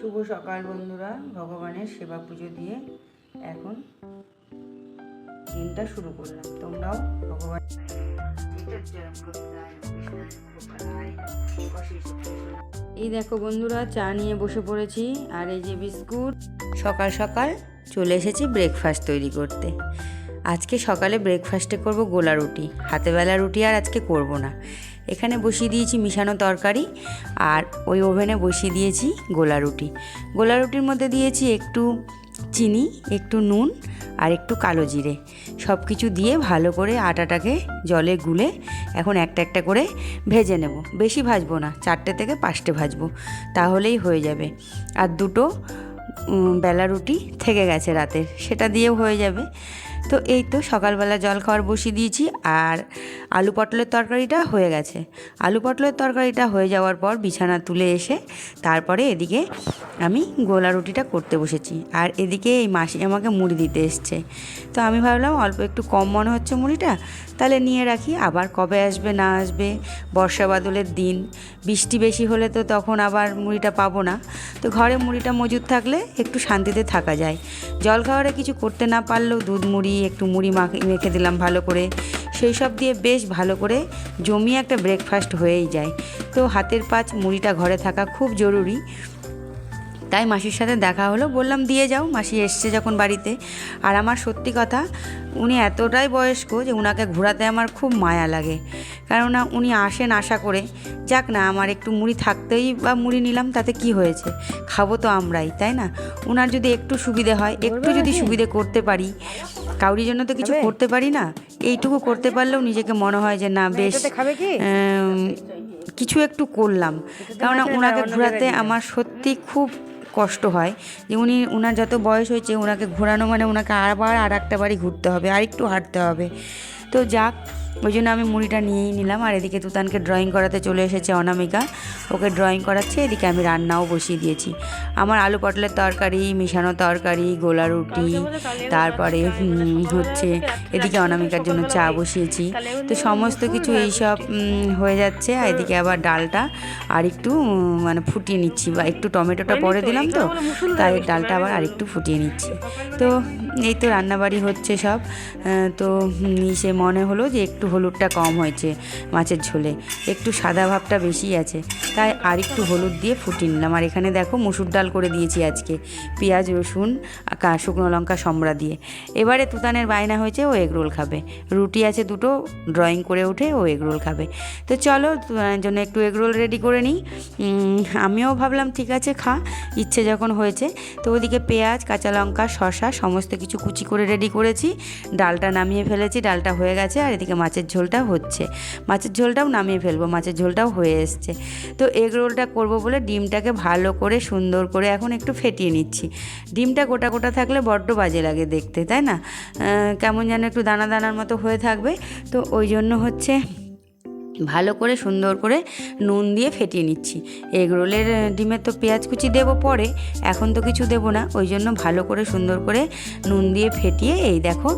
শুভ সকাল বন্ধুরা, ভগবানের সেবা পুজো দিয়ে এখন দিনটা শুরু করলাম। তোমরাও ভগবান এই দেখো বন্ধুরা, চা নিয়ে বসে পড়েছি, আর এই যে বিস্কুট। সকাল সকাল চলে এসেছি ব্রেকফাস্ট তৈরি করতে। আজকে সকালে ব্রেকফাস্টে করব গোলা রুটি। হাতেবেলা রুটি আর আজকে করব না। এখানে বসিয়ে দিয়েছি মিশানো তরকারি আর ওই ওভেনে বসিয়ে দিয়েছি গোলা রুটি। গোলা রুটির মধ্যে দিয়েছি একটু চিনি, একটু নুন আর একটু কালো জিরে। সব কিছু দিয়ে ভালো করে আটাটাকে জলে গুলে এখন একটা একটা করে ভেজে নেব। বেশি ভাজবো না, চারটে থেকে পাঁচটে ভাজবো, তাহলেই হয়ে যাবে। আর দুটো বেলা রুটি থেকে গেছে রাতের, সেটা দিয়েও হয়ে যাবে। তো এই তো সকালবেলা জল খাওয়ার বসিয়ে দিয়েছি আর আলু পটলের তরকারিটা হয়ে গেছে। আলু পটলের তরকারিটা হয়ে যাওয়ার পর বিছানা তুলে এসে তারপরে এদিকে আমি গোলা রুটিটা করতে বসেছি। আর এদিকে এই মাসি আমাকে মুড়ি দিতে এসছে। তো আমি ভাবলাম অল্প একটু কম মনে হচ্ছে মুড়িটা, তাহলে নিয়ে রাখি। আবার কবে আসবে না আসবে, বর্ষা বাদলের দিন, বৃষ্টি বেশি হলে তো তখন আবার মুড়িটা পাবো না। তো ঘরে মুড়িটা মজুদ থাকলে একটু শান্তিতে থাকা যায়। জল খাওয়ারে কিছু করতে না পারলেও দুধ মুড়ি একটু মুড়ি মাখে দিলাম ভালো করে। সেই সব দিয়ে বেশ ভালো করে জমিয়ে একটা ব্রেকফাস্ট হয়েই যায়। তো হাতের পাঁচ মুড়িটা ঘরে থাকা খুব জরুরি। তাই মাসির সাথে দেখা হলো। বললাম দিয়ে যাও মাসি এসছে যখন বাড়িতে। আর আমার সত্যি কথা উনি এতটাই বয়স্ক যে উনাকে ঘোরাতে আমার খুব মায়া লাগে। কেননা উনি আসেন আশা করে যাক না আমার একটু মুড়ি থাকতেই বা মুড়ি নিলাম তাতে কি হয়েছে? খাব তো আমরাই তাই না? উনার যদি একটু সুবিধে হয় একটু যদি সুবিধে করতে পারি কাউরির জন্য তো কিছু করতে পারি না এইটুকু করতে পারলেও নিজেকে মনে হয় যে না বেশ কিছু একটু করলাম। কেননা ওনাকে ঘোরাতে আমার সত্যি খুব কষ্ট হয় যে উনি ওনার যত বয়স হয়েছে ওনাকে ঘোরানো মানে ওনাকে আবার আর একটা বাড়ি ঘুরতে হবে আর একটু হাঁটতে হবে। তো যাক ওই জন্য আমি মুড়িটা নিয়েই নিলাম। আর এদিকে তুতানকে ড্রয়িং করাতে চলে এসেছে অনামিকা। ওকে ড্রয়িং করাচ্ছে এদিকে আমি রান্নাও বসিয়ে দিয়েছি। আমার আলু পটলের তরকারি মিশানো তরকারি গোলা রুটি তারপরে হচ্ছে এদিকে অনামিকার জন্য চা বসিয়েছি। তো সমস্ত কিছু এইসব হয়ে যাচ্ছে। আর এদিকে আবার ডালটা আর একটু মানে ফুটিয়ে নিচ্ছি। বা একটু টমেটোটা পরে দিলাম তো তাই ডালটা আবার আরেকটু ফুটিয়ে নিচ্ছি। তো এই তো রান্নাবাড়ি হচ্ছে সব। তো সে মনে হলো যে একটু হলুদটা কম হয়েছে মাছের ঝোলে। একটু সাদা ভাবটা বেশি আছে, তাই আর একটু হলুদ দিয়ে ফুটিয়ে নিলাম। আর এখানে দেখো মুসুর ডাল করে দিয়েছি আজকে, পেঁয়াজ, রসুন শুকনো লঙ্কা, সম্বরা দিয়ে। এবারে তুতানের বায়না হয়েছে, ও এগরোল খাবে। রুটি আছে দুটো, ড্রয়িং করে উঠে ও এগরোল খাবে। তো চলো তুতানের জন্য একটু এগরোল রেডি করে নিই। আমিও ভাবলাম ঠিক আছে, খা, ইচ্ছে যখন হয়েছে। তো ওদিকে পেঁয়াজ, কাঁচা লঙ্কা, শসা, সমস্ত কিছু কুচি করে রেডি করেছি। ডালটা নামিয়ে ফেলেছি, ডালটা হয়ে গেছে, আর এদিকে মাছের ঝোলটা হচ্ছে। মাছের ঝোলটাও নামিয়ে ফেলব, মাছের ঝোলটাও হয়ে এসছে। তো এগ রোলটা করব বলে ডিমটাকে ভালো করে সুন্দর করে এখন একটু ফেটিয়ে নিচ্ছি। ডিমটা গোটা গোটা থাকলে বড্ড বাজে লাগে দেখতে, তাই না? কেমন যেন একটু দানা দানার মতো হয়ে থাকবে। তো ওই জন্য হচ্ছে ভালো করে সুন্দর করে নুন দিয়ে ফেটিয়ে নিচ্ছি। এগ রোলের ডিমের তো পেঁয়াজ কুচি দেবো পরে, এখন তো কিছু দেবো না, ওই জন্য ভালো করে সুন্দর করে নুন দিয়ে ফেটিয়ে এই দেখো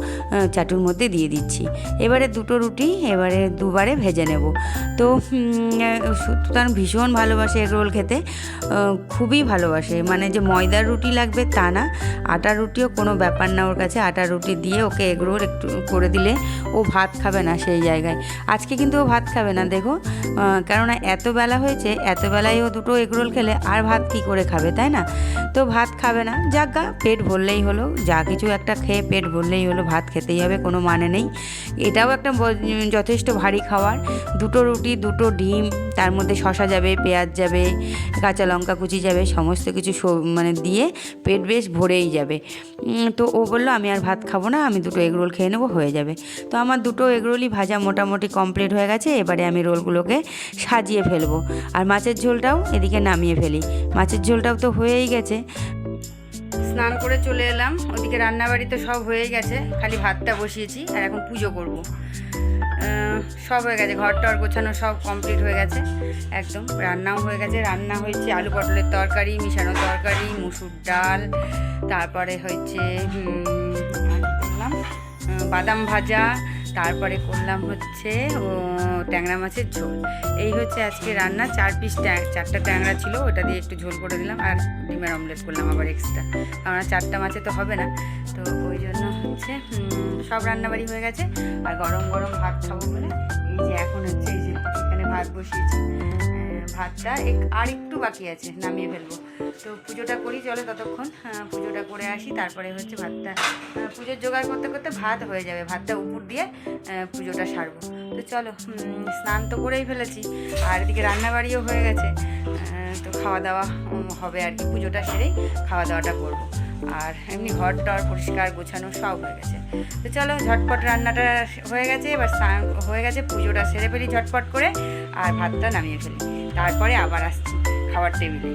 চাটুর মধ্যে দিয়ে দিচ্ছি। এবারে দুটো রুটি, এবারে দুবারে ভেজে নেব। তো সুতরাং ভীষণ ভালোবাসে এগ রোল খেতে খুবই ভালোবাসে। মানে যে ময়দার রুটি লাগবে তা না, আটার রুটিও কোনো ব্যাপার না ওর কাছে আটার রুটি দিয়ে ওকে এগ রোল একটু করে দিলে ও ভাত খাবে না সেই জায়গায়। আজকে কিন্তু ও ভাত খাবে না, দেখো। কেননা এত বেলা হয়েছে, এত বেলায় ও দুটো এগরোল খেলে আর ভাত কি করে খাবে, তাই না? তো ভাত খাবে না। যাক গা, পেট ভরলেই হলো। যা কিছু একটা খেয়ে পেট ভরলেই হলো, ভাত খেতেই হবে, কোনো মানে নেই। এটাও একটা যথেষ্ট ভারী খাবার দুটো রুটি, দুটো ডিম, তার মধ্যে শশা যাবে, পেঁয়াজ যাবে, কাঁচা লঙ্কা কুচি যাবে, সমস্ত কিছু মানে দিয়ে পেট বেশ ভরেই যাবে। তো ও বলল, আমি আর ভাত খাব না, আমি দুটো এগরোল খেয়ে নেব, হয়ে যাবে। তো আমার দুটো এগরোলই ভাজা মোটামুটি কমপ্লিট হয়ে গেছে। এবারে আমি রোলগুলোকে সাজিয়ে ফেলব। আর মাছের ঝোলটাও এদিকে নামিয়ে ফেলি। মাছের ঝোলটাও তো হয়েই গেছে। স্নান করে চলে এলাম। ওদিকে রান্নাবাড়ি তো সব হয়ে গেছে। খালি ভাতটা বসিয়েছি আর এখন পুজো করব। সব হয়ে গেছে। ঘর টর গোছানো সব কমপ্লিট হয়ে গেছে। একদম রান্নাও হয়ে গেছে। রান্না হয়েছে আলু পটলের তরকারি মিশানো তরকারি মুসুর ডাল তারপরে? আহ, বাদাম ভাজা তারপরে করলাম হচ্ছে ট্যাংরা মাছের ঝোল। এই হচ্ছে আজকে রান্না, চার পিস চারটা ট্যাংরা ছিল, ওটা দিয়ে একটু ঝোল করে দিলাম আর ডিমের অমলেট করলাম আবার এক্সট্রা কারণ চারটা মাছে তো হবে না। তো ওই জন্য হচ্ছে সব রান্নাবাড়ি হয়ে গেছে। আর গরম গরম ভাত খাব বলে, এই যে এখন হচ্ছে, এই যে এখানে ভাত বসিয়েছি। ভাতটা এক- আর একটু বাকি আছে, নামিয়ে ফেলব। তো পুজোটা করি, চলো ততক্ষণ পুজোটা করে আসি, তারপরে হচ্ছে ভাতটা পুজোর জোগাড় করতে করতে ভাত হয়ে যাবে, ভাতটা উপর দিয়ে পুজোটা সারবো। তো চলো স্নান তো করেই ফেলেছি, আর এদিকে রান্নাবাড়িও হয়ে গেছে তো খাওয়া দাওয়া হবে আর কি, পুজোটা সেরেই খাওয়া দাওয়াটা করব। আর এমনি ঘর টর পরিষ্কার গোছানো সব হয়ে গেছে। তো চলো ঝটপট রান্নাটা হয়ে গেছে, এবার হয়ে গেছে, পুজোটা সেরে ফেলি ঝটপট করে, আর ভাতটা নামিয়ে ফেলি। তারপরে আবার আসছি খাবার টেবিলে।